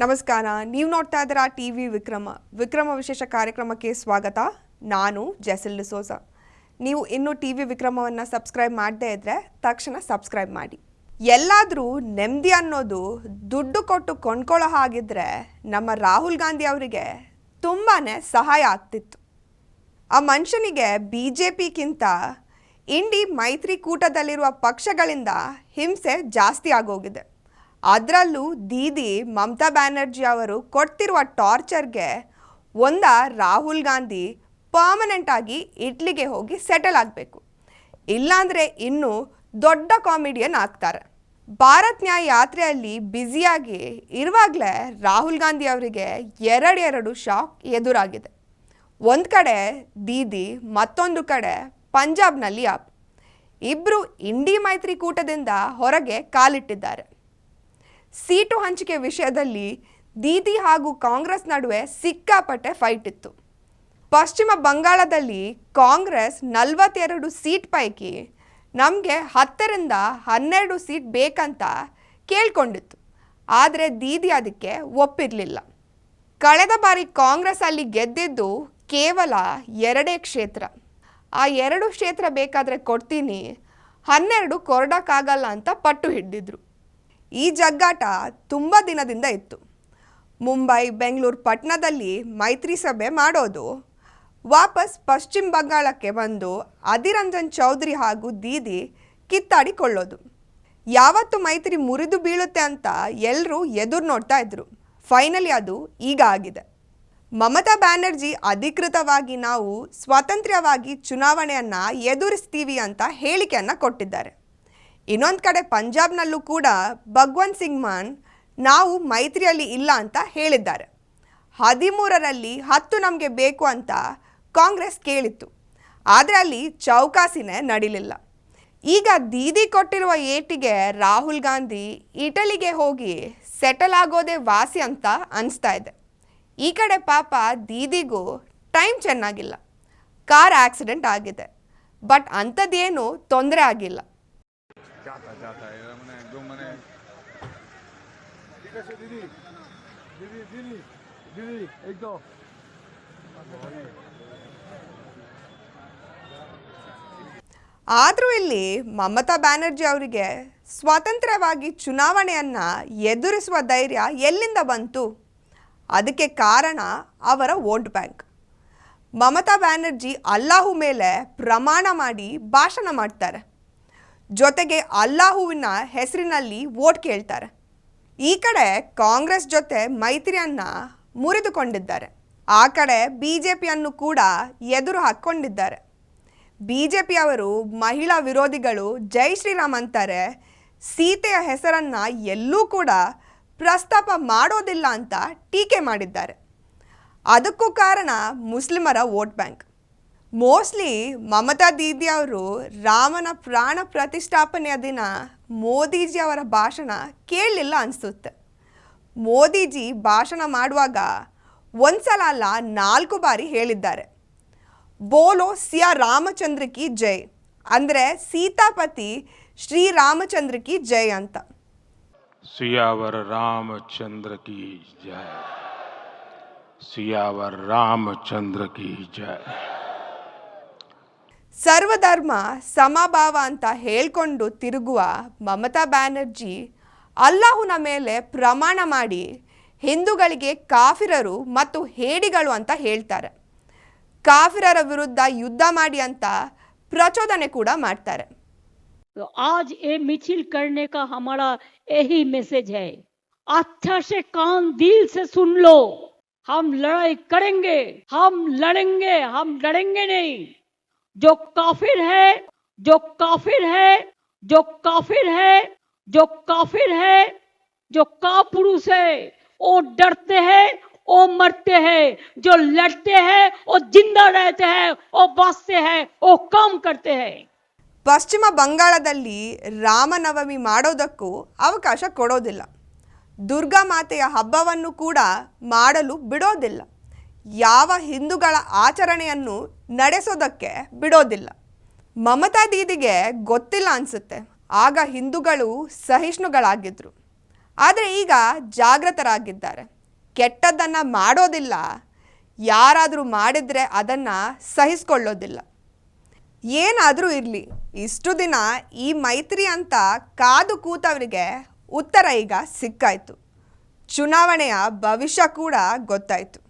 ನಮಸ್ಕಾರ. ನೀವು ನೋಡ್ತಾ ಇದ್ದೀರಾ ಟಿ ವಿ ವಿಕ್ರಮ. ವಿಕ್ರಮ ವಿಶೇಷ ಕಾರ್ಯಕ್ರಮಕ್ಕೆ ಸ್ವಾಗತ. ನಾನು ಜೆಸಿಲ್ ಡಿಸೋಜ. ನೀವು ಇನ್ನೂ ಟಿ ವಿ ವಿಕ್ರಮವನ್ನು ಸಬ್ಸ್ಕ್ರೈಬ್ ಮಾಡದೇ ಇದ್ದರೆ ತಕ್ಷಣ ಸಬ್ಸ್ಕ್ರೈಬ್ ಮಾಡಿ. ಎಲ್ಲಾದರೂ ನೆಮ್ಮದಿ ಅನ್ನೋದು ದುಡ್ಡು ಕೊಟ್ಟು ಕೊಂಡ್ಕೊಳ್ಳೋ ಹಾಗಿದ್ರೆ ನಮ್ಮ ರಾಹುಲ್ ಗಾಂಧಿ ಅವರಿಗೆ ತುಂಬಾ ಸಹಾಯ ಆಗ್ತಿತ್ತು. ಆ ಮನುಷ್ಯನಿಗೆ ಬಿ ಜೆ ಪಿಗಿಂತ ಇಂಡಿ ಮೈತ್ರಿಕೂಟದಲ್ಲಿರುವ ಪಕ್ಷಗಳಿಂದ ಹಿಂಸೆ ಜಾಸ್ತಿ ಆಗೋಗಿದೆ. ಅದರಲ್ಲೂ ದೀದಿ ಮಮತಾ ಬ್ಯಾನರ್ಜಿ ಅವರು ಕೊಡ್ತಿರುವ ಟಾರ್ಚರ್ಗೆ ಒಂದ ರಾಹುಲ್ ಗಾಂಧಿ ಪರ್ಮನೆಂಟ್ ಆಗಿ ಇಟ್ಲಿಗೆ ಹೋಗಿ ಸೆಟಲ್ ಆಗಬೇಕು. ಇಲ್ಲಾಂದರೆ ಇನ್ನೂ ದೊಡ್ಡ ಕಾಮಿಡಿಯನ್ ಆಗ್ತಾರೆ. ಭಾರತ್ ನ್ಯಾಯ ಯಾತ್ರೆಯಲ್ಲಿ ಬ್ಯುಸಿಯಾಗಿ ಇರುವಾಗಲೇ ರಾಹುಲ್ ಗಾಂಧಿ ಅವರಿಗೆ ಎರಡೆರಡು ಶಾಕ್ ಎದುರಾಗಿದೆ. ಒಂದು ಕಡೆ ದೀದಿ, ಮತ್ತೊಂದು ಕಡೆ ಪಂಜಾಬ್ನಲ್ಲಿ ಆಪ್ ಇಬ್ಬರು ಇಂಡಿ ಮೈತ್ರಿಕೂಟದಿಂದ ಹೊರಗೆ ಕಾಲಿಟ್ಟಿದ್ದಾರೆ. ಸೀಟು ಹಂಚಿಕೆ ವಿಷಯದಲ್ಲಿ ದೀದಿ ಹಾಗೂ ಕಾಂಗ್ರೆಸ್ ನಡುವೆ ಸಿಕ್ಕಾಪಟ್ಟೆ ಫೈಟ್ ಇತ್ತು. ಪಶ್ಚಿಮ ಬಂಗಾಳದಲ್ಲಿ ಕಾಂಗ್ರೆಸ್ ನಲವತ್ತೆರಡು ಸೀಟ್ ಪೈಕಿ ನಮಗೆ ಹತ್ತರಿಂದ ಹನ್ನೆರಡು ಸೀಟ್ ಬೇಕಂತ ಕೇಳ್ಕೊಂಡಿತ್ತು. ಆದರೆ ದೀದಿ ಅದಕ್ಕೆ ಒಪ್ಪಿರಲಿಲ್ಲ. ಕಳೆದ ಬಾರಿ ಕಾಂಗ್ರೆಸ್ ಅಲ್ಲಿ ಗೆದ್ದಿದ್ದು ಕೇವಲ ಎರಡೇ ಕ್ಷೇತ್ರ. ಆ ಎರಡು ಕ್ಷೇತ್ರ ಬೇಕಾದರೆ ಕೊಡ್ತೀನಿ, ಹನ್ನೆರಡು ಕೊರಡಕ್ಕಾಗಲ್ಲ ಅಂತ ಪಟ್ಟು ಹಿಡಿದಿದ್ರು. ಈ ಜಗ್ಗಾಟ ತುಂಬ ದಿನದಿಂದ ಇತ್ತು. ಮುಂಬೈ, ಬೆಂಗಳೂರು ಪಟ್ಟಣದಲ್ಲಿ ಮೈತ್ರಿ ಸಭೆ ಮಾಡೋದು. ವಾಪಸ್ ಪಶ್ಚಿಮ ಬಂಗಾಳಕ್ಕೆ ಬಂದು ಅಧಿರಂಜನ್ ಚೌಧರಿ ಹಾಗೂ ದೀದಿ ಕಿತ್ತಾಡಿಕೊಳ್ಳೋದು. ಯಾವತ್ತು ಮೈತ್ರಿ ಮುರಿದು ಬೀಳುತ್ತೆ ಅಂತ ಎಲ್ಲರೂ ಎದುರು ನೋಡ್ತಾ ಇದ್ರು. ಫೈನಲಿ ಅದು ಈಗ ಆಗಿದೆ. ಮಮತಾ ಬ್ಯಾನರ್ಜಿ ಅಧಿಕೃತವಾಗಿ ನಾವು ಸ್ವತಂತ್ರವಾಗಿ ಚುನಾವಣೆಯನ್ನು ಎದುರಿಸ್ತೀವಿ ಅಂತ ಹೇಳಿಕೆಯನ್ನು ಕೊಟ್ಟಿದ್ದಾರೆ. ಇನ್ನೊಂದು ಕಡೆ ಪಂಜಾಬ್ನಲ್ಲೂ ಕೂಡ ಭಗವಂತ್ ಸಿಂಗ್ ಮಾನ್ ನಾವು ಮೈತ್ರಿಯಲ್ಲಿ ಇಲ್ಲ ಅಂತ ಹೇಳಿದ್ದಾರೆ. ಹದಿಮೂರರಲ್ಲಿ ಹತ್ತು ನಮಗೆ ಬೇಕು ಅಂತ ಕಾಂಗ್ರೆಸ್ ಕೇಳಿತ್ತು. ಆದರೆ ಅಲ್ಲಿ ಚೌಕಾಸಿನೇ ನಡೀಲಿಲ್ಲ. ಈಗ ದೀದಿ ಕೊಟ್ಟಿರುವ ಏಟಿಗೆ ರಾಹುಲ್ ಗಾಂಧಿ ಇಟಲಿಗೆ ಹೋಗಿ ಸೆಟಲ್ ಆಗೋದೇ ವಾಸಿ ಅಂತ ಅನಿಸ್ತಾ ಇದೆ. ಈ ಕಡೆ ಪಾಪ ದೀದಿಗೂ ಟೈಮ್ ಚೆನ್ನಾಗಿಲ್ಲ. ಕಾರ್ ಆಕ್ಸಿಡೆಂಟ್ ಆಗಿದೆ. ಬಟ್ ಅಂಥದ್ದೇನು ತೊಂದರೆ ಆಗಿಲ್ಲ. ইয়া এরা মানে একদম মানে ঠিক আছে দিদি দিদি দিদি দিদি এই তো ಆದರೂ ಇಲ್ಲಿ ಮಮತಾ ಬ್ಯಾನರ್ಜಿ ಅವರಿಗೆ ಸ್ವತಂತ್ರವಾಗಿ ಚುನಾವಣೆಯನ್ನ ಎದುರಿಸುವ ಧೈರ್ಯ ಎಲ್ಲಿಂದ ಬಂತು? ಅದಕ್ಕೆ ಕಾರಣ ಅವರ ವೋಟ್ ಬ್ಯಾಂಕ್. ಮಮತಾ ಬ್ಯಾನರ್ಜಿ ಅಲ್ಲಾಹು ಮೇಲೆ ಪ್ರಮಾಣ ಮಾಡಿ ಭಾಷಣ ಮಾಡ್ತಾರೆ. ಜೊತೆಗೆ ಅಲ್ಲಾಹುವಿನ ಹೆಸರಿನಲ್ಲಿ ವೋಟ್ ಕೇಳ್ತಾರೆ. ಈ ಕಡೆ ಕಾಂಗ್ರೆಸ್ ಜೊತೆ ಮೈತ್ರಿಯನ್ನ ಮುರಿದುಕೊಂಡಿದ್ದಾರೆ. ಆ ಕಡೆ ಬಿ ಜೆ ಪಿಯನ್ನು ಕೂಡ ಎದುರು ಹಾಕ್ಕೊಂಡಿದ್ದಾರೆ. ಬಿ ಜೆ ಪಿಯವರು ಮಹಿಳಾ ವಿರೋಧಿಗಳು ಜೈ ಶ್ರೀರಾಮ್ ಅಂತಾರೆ, ಸೀತೆಯ ಹೆಸರನ್ನು ಎಲ್ಲೂ ಕೂಡ ಪ್ರಸ್ತಾಪ ಮಾಡೋದಿಲ್ಲ ಅಂತ ಟೀಕೆ ಮಾಡಿದ್ದಾರೆ. ಅದಕ್ಕೂ ಕಾರಣ ಮುಸ್ಲಿಮರ vote bank. Mostly Mamata Didi ಅವರು ರಾಮನ ಪ್ರಾಣ ಪ್ರತಿಷ್ಠಾಪನೆಯ ದಿನ ಮೋದಿಜಿ ಅವರ ಭಾಷಣ ಕೇಳಲಿಲ್ಲ ಅನಿಸುತ್ತೆ. ಮೋದಿಜಿ ಭಾಷಣ ಮಾಡುವಾಗ ಒಂದು ಸಲ ಅಲ್ಲ, ನಾಲ್ಕು ಬಾರಿ ಹೇಳಿದ್ದಾರೆ. ಬೋಲೋ ಸಿಯ ರಾಮಚಂದ್ರಕಿ ಜೈ, ಅಂದರೆ ಸೀತಾಪತಿ ಶ್ರೀರಾಮಚಂದ್ರಕಿ ಜೈ ಅಂತ. ಸಿಯಾವರ ರಾಮಚಂದ್ರ ಕಿ ಜಯ ಸಿಯಾವರ ರಾಮಚಂದ್ರ ಕಿ ಜಯ ಸರ್ವಧರ್ಮ ಸಮಭಾವ ಅಂತ ಹೇಳ್ಕೊಂಡು ತಿರುಗುವ ಮಮತಾ ಬ್ಯಾನರ್ಜಿ ಅಲ್ಲಾಹುನ ಮೇಲೆ ಪ್ರಮಾಣ ಮಾಡಿ ಹಿಂದೂಗಳಿಗೆ ಕಾಫಿರರು ಮತ್ತು ಹೇಡಿಗಳು ಅಂತ ಹೇಳ್ತಾರೆ. ಕಾಫಿರರ ವಿರುದ್ಧ ಯುದ್ಧ ಮಾಡಿ ಅಂತ ಪ್ರಚೋದನೆ ಕೂಡ ಮಾಡ್ತಾರೆ. आज ये मिचिल करने का हमारा यही मैसेज है। अच्छा से कान दिल से सुन लो। हम लड़ाई करेंगे, हम लड़ेंगे, हम नहीं। जो काफिर है जो काफिर है जो काफिर है जो काफिर है जो कापुरुष है वो डरते हैं वो मरते हैं जो लड़ते हैं वो जिंदा रहते हैं वो बचते हैं वो काम करते हैं ಪಶ್ಚಿಮ ಬಂಗಾಳದಲ್ಲಿ ರಾಮನವಮಿ ಮಾಡೋದಕ್ಕೂ ಅವಕಾಶ ಕೊಡೋದಿಲ್ಲ ದುರ್ಗಾ ಮಾತೆಯ ಹಬ್ಬವನ್ನು ಕೂಡ ಮಾಡಲು ಬಿಡೋದಿಲ್ಲ ಯಾವ ಹಿಂದೂಗಳ ಆಚರಣೆಯನ್ನು ನಡೆಸೋದಕ್ಕೆ ಬಿಡೋದಿಲ್ಲ. ಮಮತಾ ದೀದಿಗೆ ಗೊತ್ತಿಲ್ಲ ಅನಿಸುತ್ತೆ. ಆಗ ಹಿಂದೂಗಳು ಸಹಿಷ್ಣುಗಳಾಗಿದ್ರು. ಆದರೆ ಈಗ ಜಾಗೃತರಾಗಿದ್ದಾರೆ ಕೆಟ್ಟದ್ದನ್ನು ಮಾಡೋದಿಲ್ಲ. ಯಾರಾದರೂ ಮಾಡಿದರೆ ಅದನ್ನು ಸಹಿಸ್ಕೊಳ್ಳೋದಿಲ್ಲ. ಏನಾದರೂ ಇರಲಿ. ಇಷ್ಟು ದಿನ ಈ ಮೈತ್ರಿ ಅಂತ ಕಾದು ಕೂತವರಿಗೆ ಉತ್ತರ ಈಗ ಸಿಕ್ಕಾಯಿತು. ಚುನಾವಣೆಯ ಭವಿಷ್ಯ ಕೂಡ ಗೊತ್ತಾಯಿತು.